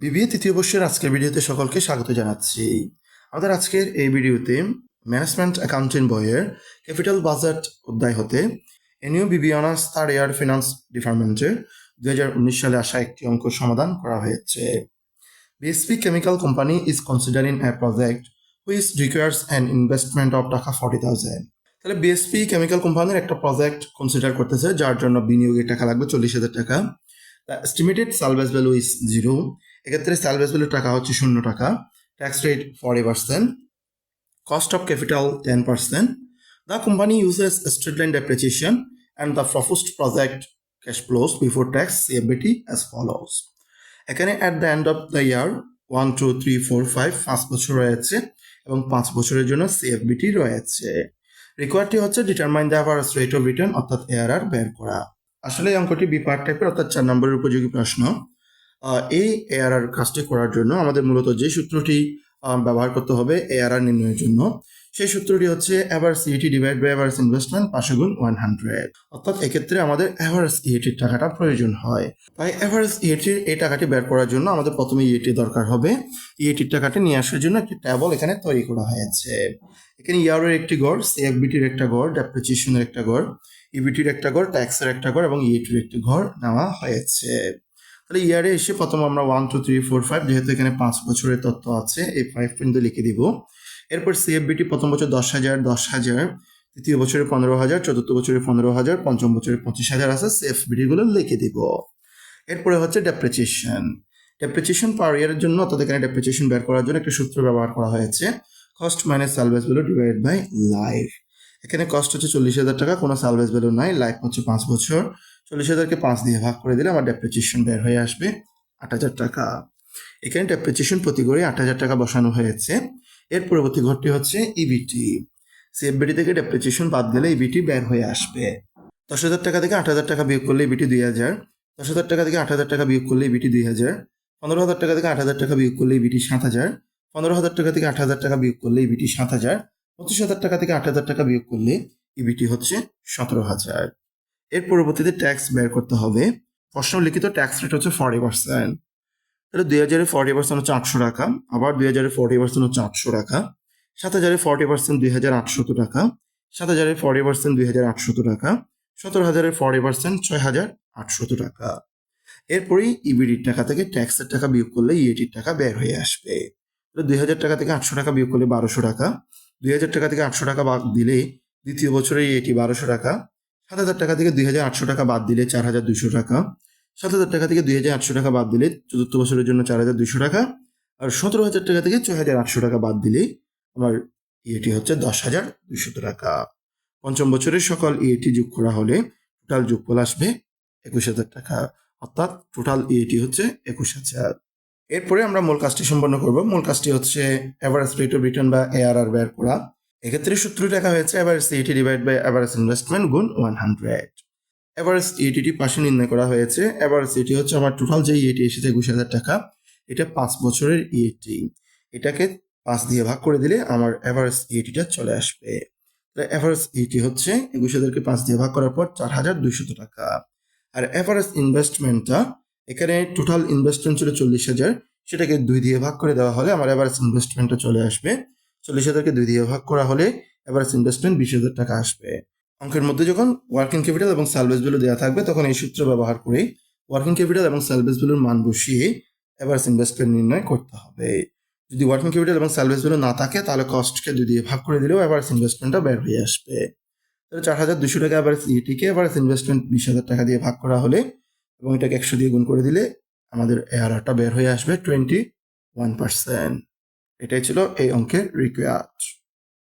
BBA তৃতীয় বর্ষের আজকের ভিডিওতে সকলকে স্বাগত জানাচ্ছি। আমাদের আজকের এই ভিডিওতে ম্যানেজমেন্ট অ্যাকাউন্টিং বইয়ের ক্যাপিটাল বাজেট অধ্যায় হতে এনিও বিবি অনার্স থার্ড ইয়ার ফিনান্স ডিপার্টমেন্টের দুই হাজার উনিশ সালে আসা একটি অঙ্ক সমাধান করা হয়েছে। BSP chemical company is considering a project which requires an investment of taka forty thousand তাহলে বিএসপি কেমিক্যাল কোম্পানির একটা প্রজেক্ট কনসিডার করতেছে, যার জন্য বিনিয়োগের টাকা লাগবে চল্লিশ হাজার টাকা। The estimated salvage value is zero এক্ষেত্রে সালভেজ ভ্যালু টাকা হচ্ছে শূন্য টাকা tax rate forty percent cost of capital ten percent the company uses straight line depreciation and the proposed project cash flows before tax CFBT as follows এখানে at the end of the year one two three four five পাঁচ বছর রয়েছে এবং পাঁচ বছরের জন্য সিএফবিটি রয়েছে। রিকোয়ারটি হচ্ছে determine the average rate of return অর্থাৎ এআরআর বের করা। আসলে অঙ্কটি বিপার টাইপের অর্থাৎ চার নম্বরের উপযোগী প্রশ্ন। এই এআরআর কাজটি করার জন্য আমাদের মূলত যে সূত্রটি ব্যবহার করতে হবে এআরআর নির্ণয়ের জন্য, সেই সূত্রটি হচ্ছে average EAT divide by average investment পাঁচশো গুণ ওয়ান হান্ড্রেড অর্থাৎ এক্ষেত্রে আমাদের অ্যাভারেজ ইএটির টাকাটা প্রয়োজন হয়। তাই অ্যাভারেজ ইএটির এই টাকাটি বের করার জন্য আমাদের প্রথমে ইএটি দরকার হবে। ইএটির টাকাটি নিয়ে আসার জন্য একটি ট্যাবল এখানে তৈরি করা হয়েছে। এখানে ইয়ারের একটি গড় সিএফবিটির একটা গড় ডেপ্রিসিয়েশনের একটা গড় ইবিটির একটা ঘর ট্যাক্সের একটা ঘর এবং ইএটির একটি ঘর নেওয়া হয়েছে। তাহলে ইয়ারে এসে প্রথম আমরা one two three four five যেহেতু এখানে পাঁচ বছরের তথ্য আছে, এই ফাইভ পর্যন্ত লিখে দিব। এরপর সিএফবিটি প্রথম বছর দশ হাজার দশ হাজার, তৃতীয় বছরে পনেরো হাজার, চতুর্থ বছরে পনেরো হাজার, পঞ্চম বছরে পঁচিশ হাজার আছে সিএফবিটি গুলো লিখে দিব। এরপরে হচ্ছে ডেপ্রিসিয়েশন ডেপ্রিসিয়েশন পার ইয়ারের জন্য অর্থাৎ এখানে ডেপ্রিসিয়েশন বের করার জন্য একটি সূত্র ব্যবহার করা হয়েছে cost minus salvage value divide by life এখানে কস্ট হচ্ছে চল্লিশ হাজার টাকা, কোনো সালভেজ ভ্যালু নাই লাইফ হচ্ছে পাঁচ বছর। চল্লিশ হাজারকে পাঁচ দিয়ে ভাগ করে দিলে আমার ডেপ্রিসিয়েশন বের হয়ে আসবে আট হাজার টাকা এখানে ডেপ্রিসিয়েশন প্রতি গড়ে আট হাজার টাকা বসানো হয়েছে এর পরবর্তী ঘরটি হচ্ছে E ইবিটি সিএফবিটি থেকে ডেপ্রিসিয়েশন বাদ গেলে ইবিটি বের হয়ে আসবে দশ হাজার টাকা থেকে আট হাজার টাকা বিয়োগ করলে ইবিটি দুই হাজার দশ হাজার টাকা থেকে আট হাজার টাকা বিয়োগ করলে ইবিটি দুই হাজার পনেরো হাজার টাকা থেকে আট হাজার টাকা বিয়োগ করলে ইবিটি সাত হাজার পনেরো হাজার টাকা থেকে আট হাজার টাকা বিয়োগ করলে ইবিটি সাত হাজার পঁচিশ হাজার টাকা থেকে আট হাজার টাকা বিয়োগ করলে ইবিটি হচ্ছে সতেরো হাজার এর পরবর্তীতে ট্যাক্স বের করতে হবে। প্রশ্ন লিখিত ট্যাক্স রেট হচ্ছে ফর্টি পার্সেন্ট তাহলে দুই হাজারে ফর্টি পার্সেন্ট হচ্ছে আটশো টাকা, আবার দুই হাজারে ফর্টি পার্সেন্ট হচ্ছে আটশো টাকা, সাত হাজারে ফর্টি পার্সেন্ট দুই হাজার আটশত টাকা, সাত হাজারে ফর্টি পার্সেন্ট দুই হাজার আটশত টাকা, সতেরো হাজারের ফর্টি পার্সেন্ট ছয় হাজার আটশত টাকা। এরপরেই ইবিডির টাকা থেকে ট্যাক্সের টাকা বিয়োগ করলে ইএটির টাকা বের হয়ে আসবে। দুই হাজার টাকা থেকে আটশো টাকা বিয়োগ করলে বারোশো টাকা, দুই হাজার টাকা থেকে আটশো টাকা দিলে দ্বিতীয় বছরে এটি বারোশো টাকা সাত হাজার টাকা থেকে দুই হাজার আটশো টাকা বাদ দিলে চার হাজার দুশো টাকা, সাত হাজার টাকা থেকে দুই হাজার আটশো টাকা বাদ দিলে চতুর্থ বছরের জন্য চার হাজার দুশো টাকা, আর সতেরো হাজার টাকা থেকে ছয় হাজার আটশো টাকা বাদ দিলে আমার ইএটি হচ্ছে দশ হাজার দুশো টাকা। পঞ্চম বছরের সকল ইএটি যোগ করা হলে টোটাল যোগফল আসবে একুশ হাজার টাকা, অর্থাৎ টোটাল ইএটি হচ্ছে একুশ হাজার। এরপরে আমরা মূল কাজটি সম্পন্ন করব। মূল কাজটি হচ্ছে অ্যাভারেজ রেট অফ রিটার্ন বা এআরআর বের করা। এক্ষেত্রে সূত্র দেখা হয়েছে average EAT divide by average investment গুণ ওয়ান হান্ড্রেড অ্যাভারেজ ইটিটি পাশে নির্ণয় করা হয়েছে অ্যাভারেজ ইটি হচ্ছে আমার টোটাল যে ইএটি এসেছে একুশ হাজার টাকা, এটা পাঁচ বছরের ইএটি এটাকে পাঁচ দিয়ে ভাগ করে দিলে আমার অ্যাভারেজ ইএটিটা চলে আসবে। অ্যাভারেজ ইটি হচ্ছে একুশ হাজারকে পাঁচ দিয়ে ভাগ করার পর চার হাজার দুইশত টাকা। আর অ্যাভারেজ ইনভেস্টমেন্টটা এখানে টোটাল ইনভেস্টমেন্ট ছিল চল্লিশ হাজার, সেটাকে দুই দিয়ে ভাগ করে দেওয়া হলে আমার অ্যাভারেজ ইনভেস্টমেন্টটা চলে আসবে। চল্লিশ হাজারকে দুই দিয়ে ভাগ করা হলে অ্যাভারেজ ইনভেস্টমেন্ট বিশ হাজার টাকা আসবে। অঙ্কের মধ্যে যখন ওয়ার্কিং ক্যাপিটাল এবং সালভেজ ভ্যালু দেওয়া থাকবে, তখন এই সূত্র ব্যবহার করে ওয়ার্কিং ক্যাপিটাল এবং সালভেজ ভ্যালুর মান বসিয়ে অ্যাভারেজ ইনভেস্টমেন্ট নির্ণয় করতে হবে। যদি ওয়ার্কিং ক্যাপিটাল এবং সালভেজ ভ্যালু না থাকে, তাহলে কস্টকে দুই দিয়ে ভাগ করে দিলেও অ্যাভারেজ ইনভেস্টমেন্টটা বের হয়ে আসবে। তাহলে চার হাজার দুশো টাকা অ্যাভারেজ ইটিকে অ্যাভারেজ ইনভেস্টমেন্ট বিশ হাজার টাকা দিয়ে ভাগ করা হলে এবং এটাকে একশো দিয়ে গুণ করে দিলে আমাদের এআরআরটা বের হয়ে আসবে টোয়েন্টি ওয়ান পার্সেন্ট এটাই ছিল এই অঙ্কের রিকোয়ার্ড